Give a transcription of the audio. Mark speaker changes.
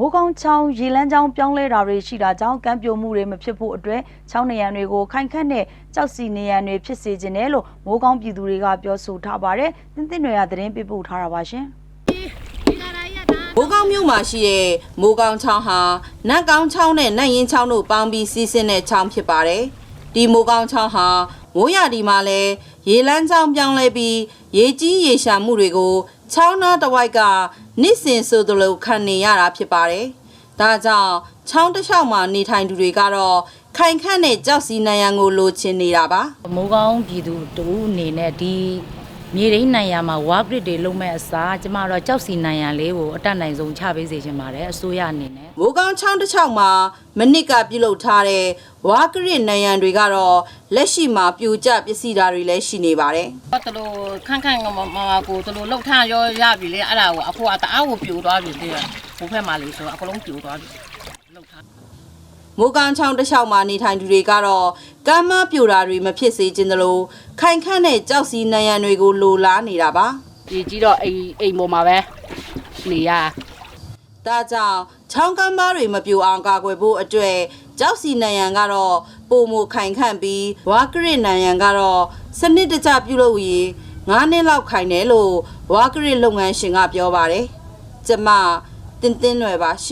Speaker 1: မိုးကောင်းချောင်းရေလန်းချောင်းပြောင်းလဲတာတွေရှိတာကြောင့်ကမ်းပြိုမှုတွေမဖြစ်ဖို့အတွက်ချောင်းနေရံတွေကိုခိုင်ခန့်တဲ့ကြောက်စီနေရံတွေဖြစ်စေခြင်းတယ်လို့မိုးကောင်းပြည်သူတွေကပြောဆိုထားပါတယ်။တင်းတင်းတွေကသတင်းပေးပို့ထားတာပါရှင်။
Speaker 2: မိုးကောင်းမြို့မှာရှိတဲ့မိုးကောင်းချောင်းဟာနတ်ကောင်းချောင်းနဲ့နတ်ရင်ချောင်းတို့ပေါင်းပြီးစီးဆင်းတဲ့ချောင်းဖြစ်ပါတယ်။ဒီမိုးကောင်းချောင်းဟာမိုးရဒီမှာလည်း ရေလန်းချောင်းပြောင်းလဲပြီးရေကြီးရေရှာမှုတွေကိုချောင်းသားတစ်ဝိုက်ကနှစ်စဉ်ဆိုသလိုခံနေရတာဖြစ်ပါတယ်။ဒါကြောင့်ချောင်းတစ်လျှောက်မှာနေထိုင်သူတွေကတော့ခိုင်ခန့်တဲ့ကြောက်စီနံရံကိုလိုချင်နေတာပါ။
Speaker 3: မိုးကောင်းပြည်သူတူအနေနဲ့ဒီ မြေရင်းနိုင်ရမှာဝါဂရစ်တွေလုံးမဲ့အစားကျမတို့ကြောက်စီနိုင်ရလေးကိုအတက်နိုင်ဆုံးချပေးစေချင်ပါတယ်အစိုးရအနေနဲ့
Speaker 2: မိုးကောင်းချောင်းတစ်ချောင်းမှာမနစ်ကပြုလုပ်ထားတဲ့ဝါကရစ်နံရံတွေကတော့လက်ရှိမှာပြိုကျပစ္စည်းဓာတ်တွေလည်းရှိနေပါတယ်
Speaker 4: တော့တလို့ခန့်ခန့်ကမမကိုတလို့လှုပ်ထရောရပြီလေအဲ့ဒါကိုအခုကတအားကိုပြိုသွားပြီတဲ့ဘိုးဖက်မှာလေဆိုတော့အကုန်လုံးပြိုသွားပြီလှုပ်ထ။
Speaker 2: မိုးကောင်းချောင်းတစ်ချောင်းမှာနေထိုင်သူတွေကတော့ကမ်းမပြိုတာတွေမဖြစ်စေချင်သလိုခိုင်ခန့်တဲ့ကြောက်စီနံရံတွေကိုလိုလားနေတာပါ
Speaker 5: ဒီကြီးတော့အိမ်အိမ်ပေါ်မှာပဲနေရ။
Speaker 2: ဒါကြောင့်ချောင်းကမ်းမတွေမပြိုအောင်ကာကွယ်ဖို့အတွက်ကြောက်စီနံရံကတော့ပုံမခိုင်ခန့်ပြီးဝါကရစ်နံရံကတော့စနစ်တကျပြုလုပ်ရင်9နှစ်လောက်ခိုင်တယ်လို့ဝါကရစ်လုပ်ငန်းရှင်ကပြောပါတယ်။ကျမတင်းတင်းရွယ်ပါရှ